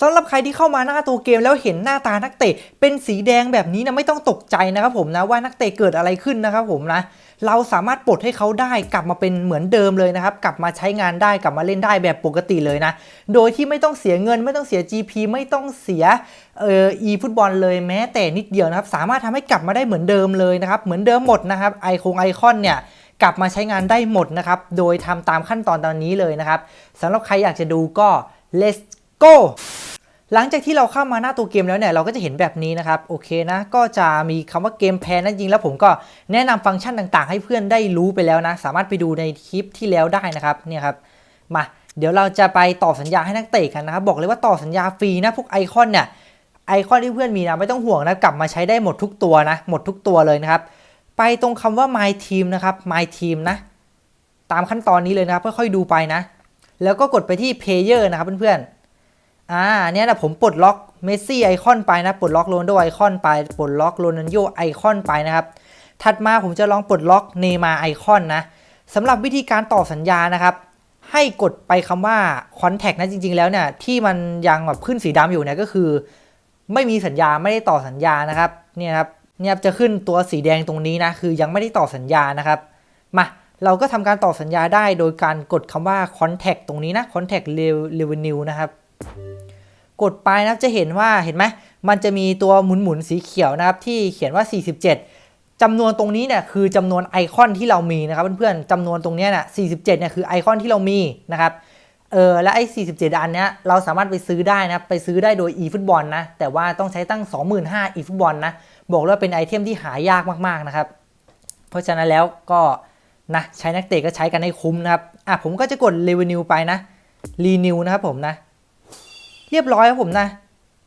สำหรับใครที่เข้ามาหน้าตัวเกมแล้วเห็นหน้าตานักเตะเป็นสีแดงแบบนี้นะไม่ต้องตกใจนะครับผมนะว่านักเตะเกิดอะไรขึ้นนะครับผมนะเราสามารถปลดให้เขาได้กลับมาเป็นเหมือนเดิมเลยนะครับ กลับมาใช้งานได้กลับมาเล่นได้แบบปกติเลยนะ โดยที่ไม่ต้องเสียเงินไม่ต้องเสีย GP ไม่ต้องเสียเอ่อ e ฟุตบอลเลยแม้แต่นิดเดียวนะครับ สามารถทำให้กลับมาได้เหมือนเดิมเลยนะครับ เหมือนเดิมหมดนะครับไอคงไอคอนเนี่ยกลับมาใช้งานได้หมดนะครับ โดยทำตามขั้นตอนตอนนี้เลยนะครับสำหรับใครอยากจะดูก็ let's go หลังจากที่เราเข้ามาหน้าตัวเกมแล้วเนี่ยเราก็จะเห็นแบบนี้นะครับโอเคนะก็จะมีคำว่าเกมแพนนั่นจริงแล้วผมก็แนะนำฟังก์ชันต่างๆ ให้เพื่อนได้รู้ไปแล้วนะ สามารถไปดูในคลิปที่แล้วได้นะครับเนี่ยครับมาเดี๋ยวเราจะไปต่อสัญญาให้นักเตะกันนะครับบอกเลยว่าต่อสัญญาฟรีนะพวกไอคอนเนี่ยไอคอนที่เพื่อนมีนะไม่ต้องห่วงนะกลับมาใช้ได้หมดทุกตัวนะหมดทุกตัวเลยนะครับไปตรงคำว่า my team นะครับ my team นะตามขั้นตอนนี้เลยนะครับค่อยๆดูไปนะ แล้วก็กดไปที่ player นะครับเพื่อนๆ อ่าเนี่ยนะผมปลดล็อกเมสซี่ไอคอนไปนะปลดล็อกโรนโดไอคอนไปปลดล็อกโรนัลโยไอคอนไปนะครับ ถัดมาผมจะลองปลดล็อกเนมาไอคอนนะสำหรับวิธีการต่อสัญญานะครับ ให้กดไปคำว่า contact นะจริง ๆ แล้วเนี่ยที่มันยังแบบขึ้นสีดำอยู่เนี่ยก็คือ ไม่มีสัญญาไม่ได้ต่อสัญญานะครับเนี่ยครับเนี่ยจะขึ้นตัวสีแดงตรงนี้นะคือยังไม่ได้ต่อสัญญานะครับมาเราก็ทำการต่อสัญญาได้โดยการกดคำว่า contact ตรงนี้นะ contact revenue นะครับ กดไปนะครับจะเห็นว่าเห็นไหมมันจะมีตัวหมุนๆสีเขียวนะครับที่เขียนว่า 47จำนวนตรงนี้เนี่ยคือจำนวนไอคอนที่เรามีนะครับเพื่อนๆจำนวนตรงนี้ยน่ะ47เนี่ยคือไอคอนที่เรามีนะครับเออและไอ้47 อันเนี้ยเราสามารถไปซื้อได้นะไปซื้อได้โดย eFootball นะ แต่ว่าต้องใช้ตั้ง 25,000 eFootball นะ บอกเลยว่าเป็นไอเทมที่หายากมากๆนะครับ เพราะฉะนั้นแล้วก็นะใช้นักเตะก็ใช้กันให้คุ้มนะครับ อะผมก็จะกด revenue ไปนะ renew นะครับผมนะ เรียบร้อยครับผมนะ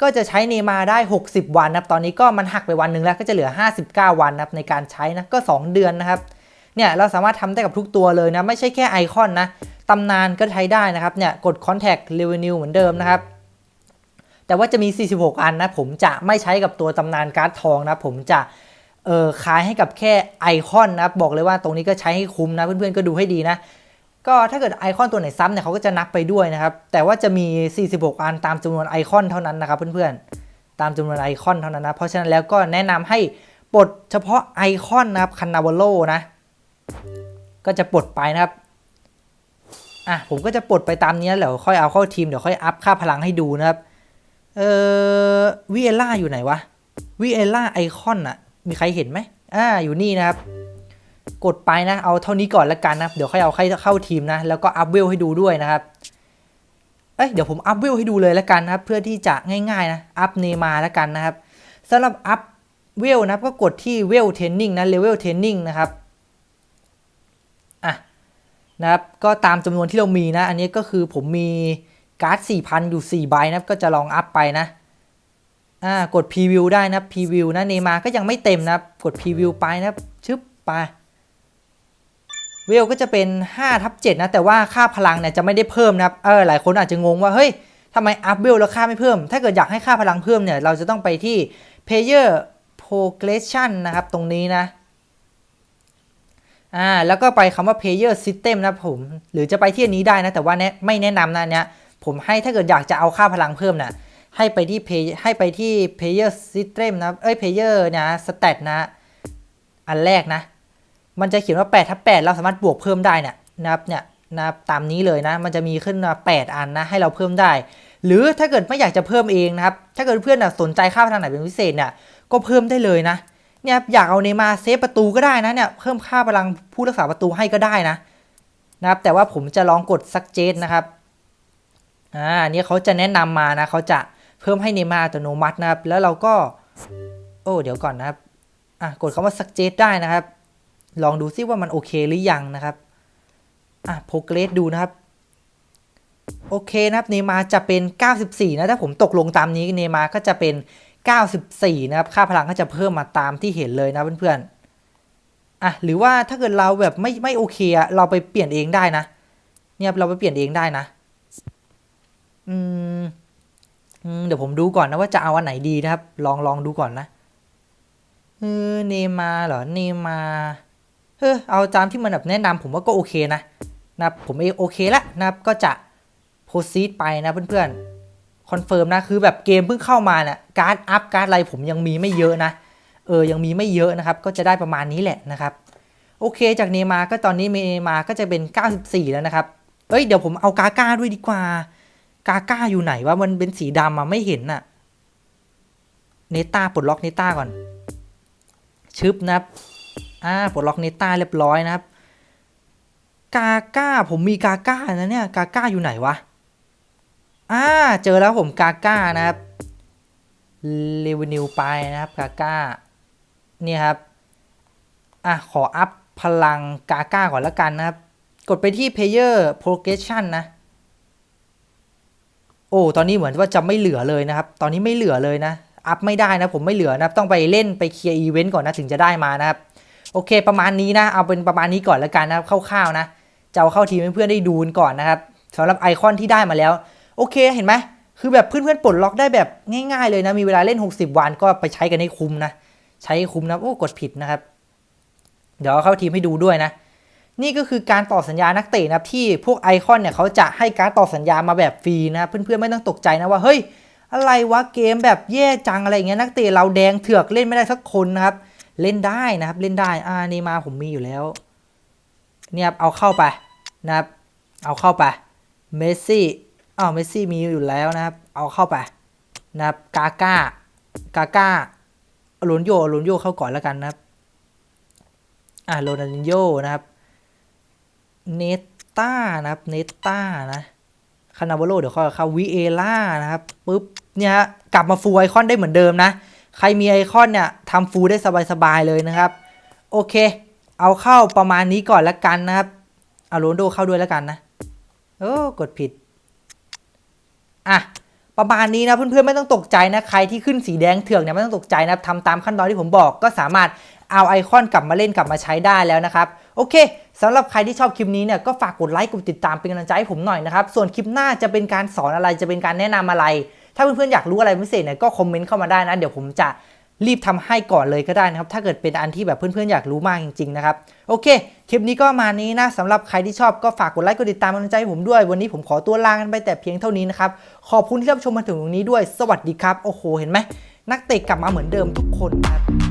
ก็จะใช้เนมาได้ 60 วันนะครับ ตอนนี้ก็มันหักไปวันหนึ่งแล้วก็จะเหลือ 59 วันนะครับในการใช้นะ ก็ 2 เดือนนะครับ เนี่ยเราสามารถทำได้กับทุกตัวเลยนะ ไม่ใช่แค่ไอคอนนะตำนานก็ใช้ได้นะครับ เนี่ยกด contact revenue เหมือนเดิมนะครับ แต่ว่าจะมี 46 อันนะ ผมจะไม่ใช้กับตัวตำนานการ์ดทองนะ ผมจะเออขายให้กับแค่ไอคอนนะบอกเลยว่าตรงนี้ก็ใช้ให้คุ้มนะเพื่อนๆก็ดูให้ดีนะ ก็ถ้าเกิดไอคอนตัวไหนซ้ำเนี่ยเขาก็จะนับไปด้วยนะครับ แต่ว่าจะมี 46 อันตามจำนวนไอคอนเท่านั้นนะครับเพื่อนๆ ตามจำนวนไอคอนเท่านั้นนะ เพราะฉะนั้นแล้วก็แนะนำให้ปลดเฉพาะไอคอนนะครับคันนาวโลนะ ก็จะปลดไปนะครับ อะผมก็จะปลดไปตามนี้แล้วเดี๋ยวค่อยเอาเข้าทีมเดี๋ยวค่อยอัพค่าพลังให้ดูนะครับ เออวีเอล่าอยู่ไหนวะวีเอล่าไอคอนอะมีใครเห็นไหมอ่าอยู่นี่นะครับ กดไปนะ เอาเท่านี้ก่อนละกันนะ เดี๋ยวค่อยเอาเข้าเข้าทีมนะ แล้วก็อัพเวลให้ดูด้วยนะครับ เอ้ย เดี๋ยวผมอัพเวลให้ดูเลยละกันนะครับ เพื่อที่จะง่ายๆนะ อัพเนมาละกันนะครับสำหรับอัพเวลนะก็กดที่เวลเทรนนิ่งนะเลเวลเทรนนิ่งนะครับ อะนะครับก็ตามจำนวนที่เรามีนะ อันนี้ก็คือผมมีการ์ด 4,000 อยู่ 4 ใบนะก็จะลองอัพไปนะอ่ากดพรีวิวได้นะพรีวิวนะเนมาก็ยังไม่เต็มนะกดพรีวิวไปนะชึบไป เวลก็จะเป็น5ทับ7นะ แต่ว่าค่าพลังเนี่ยจะไม่ได้เพิ่มนะครับ เออ หลายคนอาจจะงงว่าเฮ้ยทำไมอัพเวลแล้วค่าไม่เพิ่ม ถ้าเกิดอยากให้ค่าพลังเพิ่มเนี่ย เราจะต้องไปที่ player progression นะครับ ตรงนี้นะ อ่า แล้วก็ไปคำว่า player system นะผม หรือจะไปที่อันนี้ได้นะ แต่ว่าแนะไม่แนะนำนะเนี้ย ผมให้ถ้าเกิดอยากจะเอาค่าพลังเพิ่มนะให้ไปที่ play ให้ไปที่ player system นะ เอ้ย player นะ stat นะ อันแรกนะ มันจะเขียนว่า8ทับ8เราสามารถบวกเพิ่มได้เนี่ยนะครับเนี่ยนะครับตามนี้เลยนะ มันจะมีขึ้นมา8อันนะให้เราเพิ่มได้ หรือถ้าเกิดไม่อยากจะเพิ่มเองนะครับ ถ้าเกิดเพื่อนนะสนใจค่าพลังไหนเป็นพิเศษเนี่ยก็เพิ่มได้เลยนะเนี่ยอยากเอาเนมาเซฟประตูก็ได้นะเนี่ยเพิ่มค่าพลังผู้รักษาประตูให้ก็ได้นะนะครับแต่ว่าผมจะลองกดซักเจตนะครับอ่าเนี่ยเขาจะแนะนำมานะเขาจะเพิ่มให้เนมาอัตโนมัตินะครับ แล้วเราก็ โอ้เดี๋ยวก่อนนะครับอะกดคำว่าซักเจตได้นะครับ ลองดูซิว่ามันโอเคหรือยังนะครับ อะโปรเกรสดูนะครับ โอเคนะครับ เนมาจะเป็น 94 นะ ถ้าผมตกลงตามนี้ เนมาก็จะเป็น 94 นะครับ ค่าพลังก็จะเพิ่มมาตามที่เห็นเลยนะเพื่อนๆ อะ หรือว่าถ้าเกิดเราแบบไม่ไม่โอเคอะเราไปเปลี่ยนเองได้นะ เนี่ยเราไปเปลี่ยนเองได้นะ อืมอืมเดี๋ยวผมดูก่อนนะว่าจะเอาอันไหนดีนะครับ ลองลองดูก่อนนะเออเนมาเหรอ เนมา เออเอาตามที่มันแบบแนะนำผมว่าก็โอเคนะนะผมเองโอเคล้วนะก็จะโพสต์ไปนะเพื่อนๆคอนเฟิร์มนะคือแบบเกมเพิ่งเข้ามาเนี่ยการ์ดอัพการ์ดอะไรผมยังมีไม่เยอะนะเออยังมีไม่เยอะนะครับ ก็จะได้ประมาณนี้แหละนะครับโอเคจากเนมาก็ตอนนี้เนย์มาก็จะเป็น 94 แล้วนะครับ เอ้ยเดี๋ยวผมเอากาก้าด้วยดีกว่า กาก้าอยู่ไหนวะมันเป็นสีดำอะไม่เห็นอะเนต้าปลดล็อกเนต้าก่อน ชึบนะครับ อ่าปลดล็อกเนต้าเรียบร้อยนะครับ กาก้าผมมีกาก้านะเนี่ย กาก้าอยู่ไหนวะ อ่า เจอแล้วผมกาก้านะครับเรเวนิวไปนะครับกาก้าเนี่ยครับ อะ ขออัพพลังกาก้าก่อนแล้วกันนะครับ กดไปที่ Player Progression นะ โอ้ ตอนนี้เหมือนว่าจะไม่เหลือเลยนะครับ ตอนนี้ไม่เหลือเลยนะ อัพไม่ได้นะ ผมไม่เหลือนะต้องไปเล่นไปเคลียร์อีเวนต์ก่อนนะ ถึงจะได้มานะครับ โอเค ประมาณนี้นะ เอาเป็นประมาณนี้ก่อนแล้วกันนะครับคร่าวๆนะจะเอาเข้าทีมเพื่อนๆได้ดูกันก่อนนะครับสำหรับไอคอนที่ได้มาแล้ว โอเคเห็นไหมคือแบบเพื่อนๆปลดล็อกได้แบบง่ายๆเลยนะ มีเวลาเล่น 60 วันก็ไปใช้กันให้คุ้มนะ ใช้คุ้มนะ โอ้กดผิดนะครับ เดี๋ยวเอาเข้าทีมให้ดูด้วยนะ นี่ก็คือการต่อสัญญานักเตะนะที่พวกไอคอนเนี่ยเขาจะให้การต่อสัญญามาแบบฟรีนะเพื่อนๆไม่ต้องตกใจนะว่าเฮ้ยอะไรวะเกมแบบแย่จังอะไรอย่างเงี้ยนักเตะเราแดงเถือกเล่นไม่ได้สักคนนะครับ เล่นได้นะครับ เล่นได้อ่านี่มาผมมีอยู่แล้ว เนี่ยเอาเข้าไปนะครับ เอาเข้าไป เมสซี่อ้าวเมสซี่มีอยู่แล้วนะครับ เอาเข้าไปนะครับ กาก้ากาก้าโรนโยโรนโยเข้าก่อนแล้วกันนะครับ อ่าโรนัลโยนะครับ เนต้านะครับ เนต้านะคานาวาโลเดี๋ยวเขาเข้าวิเอล่านะครับปุ๊บเนี่ยกลับมาฟูลไอคอนได้เหมือนเดิมนะ ใครมีไอคอนเนี่ยทำฟูลได้สบายๆเลยนะครับ โอเค เอาเข้าประมาณนี้ก่อนละกันนะครับ เอาโรนลโดเข้าด้วยล้วกันนะโอ้กดผิด อะประมาณนี้นะเพื่อนๆไม่ต้องตกใจนะใครที่ขึ้นสีแดงเถื่อกเนี่ยไม่ต้องตกใจนะทำตามขั้นตอนที่ผมบอกก็สามารถเอาไอคอนกลับมาเล่นกลับมาใช้ได้แล้วนะครับ โอเคสำหรับใครที่ชอบคลิปนี้เนี่ยก็ฝากกดไลค์กดติดตามเป็นกำลังใจให้ผมหน่อยนะครับ ส่วนคลิปหน้าจะเป็นการสอนอะไรจะเป็นการแนะนำอะไร ถ้าเพื่อนๆอยากรู้อะไรพิเศษเนี่ยก็คอมเมนต์เข้ามาได้นะ เดี๋ยวผมจะรีบทำให้ก่อนเลยก็ได้นะครับ ถ้าเกิดเป็นอันที่แบบเพื่อนๆอยากรู้มากจริงๆนะครับ โอเค คลิปนี้ก็มานี้นะสำหรับใครที่ชอบก็ฝากกดไลค์กดติดตามกำลังใจผมด้วย วันนี้ผมขอตัวลากันไปแต่เพียงเท่านี้นะครับ ขอบคุณที่รับชมมาถึงตรงนี้ด้วย สวัสดีครับ โอ้โห เห็นไหมนักเตะกลับมาเหมือนเดิมทุกคนนะครับ